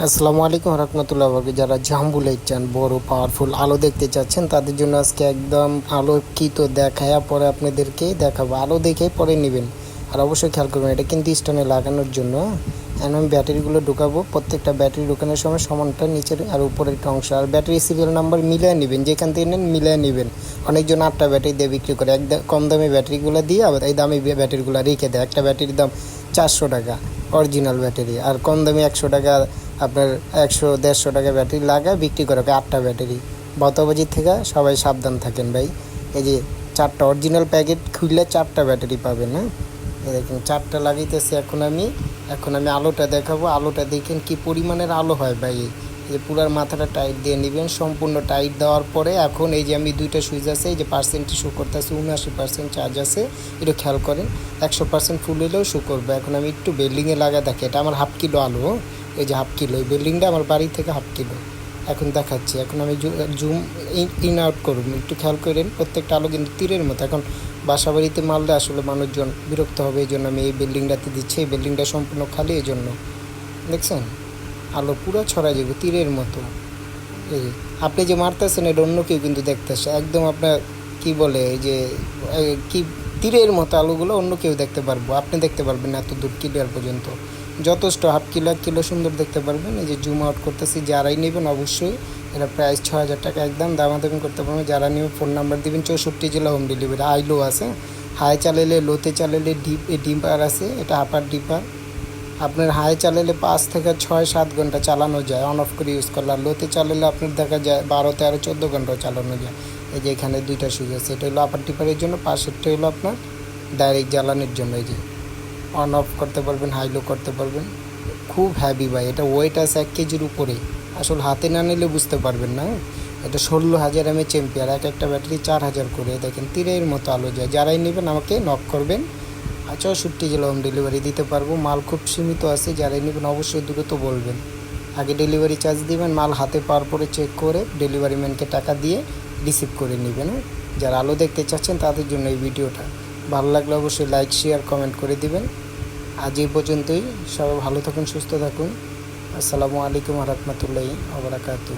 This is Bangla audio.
আসসালামু আলাইকুম রহমতুল্লাহ বরকাত যারা জাম্বু লাইট চান, বড় পাওয়ারফুল আলো দেখতে চাচ্ছেন, তাদের জন্য আজকে একদম আলো কি তো দেখায়া পরে আপনাদেরকে দেখাবো। আলো দেখে পরে নেবেন। আর অবশ্যই খেয়াল করবেন, এটা কিন্তু স্টানে লাগানোর জন্য। এখন আমি ব্যাটারিগুলো ঢুকাবো। প্রত্যেকটা ব্যাটারি ঢুকানোর সময় সমানটা নিচের আর উপরের একটা অংশ। আর ব্যাটারি সিরিয়াল নাম্বার মিলিয়ে নেবেন। যেখান থেকে নেন, মিলিয়ে নেবেন। অনেকজন আটটা ব্যাটারি দিয়ে বিক্রি করে। এক কম দামে ব্যাটারিগুলো দিয়ে আবার এই দামি ব্যাটারিগুলো রেখে দেয়। একটা ব্যাটারির দাম চারশো টাকা অরিজিনাল ব্যাটারি। আর কম দামে একশো টাকা আপনার একশো, দেড়শো টাকা ব্যাটারি লাগায় বিক্রি করে আটটা ব্যাটারি। বতবাজির থেকে সবাই সাবধান থাকেন ভাই। এই যে চারটা অরিজিনাল প্যাকেট খুললে চারটা ব্যাটারি পাবেন হ্যাঁ? এই দেখেন, চারটা লাগাইতেছি এখন আমি। এখন আমি আলোটা দেখাবো। আলোটা দেখেন কি পরিমাণের আলো হয় ভাই। এই যে পুরার মাথাটা টাইট দিয়ে নেবেন। সম্পূর্ণ টাইট দেওয়ার পরে এখন এই যে আমি দুইটা সুইচ আছে, এই যে পার্সেন্টটি শো করতেছে, উনআশি পার্সেন্ট চার্জ আছে। একটু খেয়াল করেন, একশো পার্সেন্ট ফুল হলেও শো করবে। এখন আমি একটু বিল্ডিংয়ে লাগা দেখি। এটা আমার হাফ কিলো আলো এই যে হাফ কিলো, এই বিল্ডিংটা আমার বাড়ি থেকে হাফ কিলো। এখন দেখাচ্ছি, এখন আমি জুম ইন আউট করুন, একটু খেয়াল করেন, প্রত্যেকটা আলো কিন্তু তীরের মতো। এখন বাসা বাড়িতে মারলে আসলে মানুষজন বিরক্ত হবে, এই জন্য আমি এই বিল্ডিংটাতে দিচ্ছি, এই বিল্ডিংটা সম্পূর্ণ খালি, এই জন্য। দেখছেন? আলো পুরো ছড়া যাবে, তীরের মতো। এই, আপনি যে মারতেছেন, এটা অন্য কেউ কিন্তু দেখতেছে, একদম আপনার কি বলে, এই যে কি তীরের মতো আলোগুলো অন্য কেউ দেখতে পারব, আপনি দেখতে পারবেন এত দূর ক্লিয়ার পর্যন্ত। যথেষ্ট হাফ কিলো, এক কিলো সুন্দর দেখতে পারবেন। এই যে জুম আউট করতেছি, যারাই নেবেন অবশ্যই। এটা প্রাইস ছ হাজার টাকা একদম দামা দামাদামি করতে পারবেন। যারা নেবে ফোন নাম্বার দিবেন, চৌষট্টি জেলা হোম ডেলিভারি হাই লো আছে। হাই চালালে লোতে চালালে ডিপ ডিপার আছে, এটা আপার ডিপার আপনার হাই চালালে পাঁচ থেকে ছয়, সাত ঘণ্টা চালানো যায় অন অফ করে ইউজ করলে। আর লোতে চালালে আপনার দেখা যায় বারো, তেরো, চোদ্দ ঘন্টাও চালানো যায়। এই যে এখানে দুইটা সুইচ আছে, এটা হলো আপার টিপারের জন্য, পাশেরটা হলো আপনার ডাইরেক্ট জ্বালানোর জন্য। এই যে অন অফ করতে পারবেন হাই লো করতে পারবেন। খুব হ্যাভি ভাই, এটা ওয়েট আছে এক কেজির উপরে। আসলে হাতে না নিলে বুঝতে পারবেন না এটা ষোলো হাজার এম এমএ চেম্পিয়ার এক একটা ব্যাটারি চার হাজার করে। দেখেন, তীরের মতো আলো যায়। যারাই নেবেন আমাকে নক করবেন। চৌষট্টি জেলা হোম ডেলিভারি দিতে পারব। মাল খুব সীমিত আছে, যারাই নেবেন অবশ্যই দ্রুত বলবেন। আগে ডেলিভারি চার্জ দিবেন, মাল হাতে পাওয়ার পরে চেক করে ডেলিভারি ম্যানকে টাকা দিয়ে রিসিভ করে নেবেন হ্যাঁ? যারা আলো দেখতে চাচ্ছেন তাদের জন্য এই ভিডিওটা ভালো লাগলে অবশ্যই লাইক শেয়ার কমেন্ট করে দিবেন। আজ এই পর্যন্তই। সবাই ভালো থাকুন, সুস্থ থাকুন। আসসালামু আলাইকুম রহমতুল্লাহি আবরাকাতু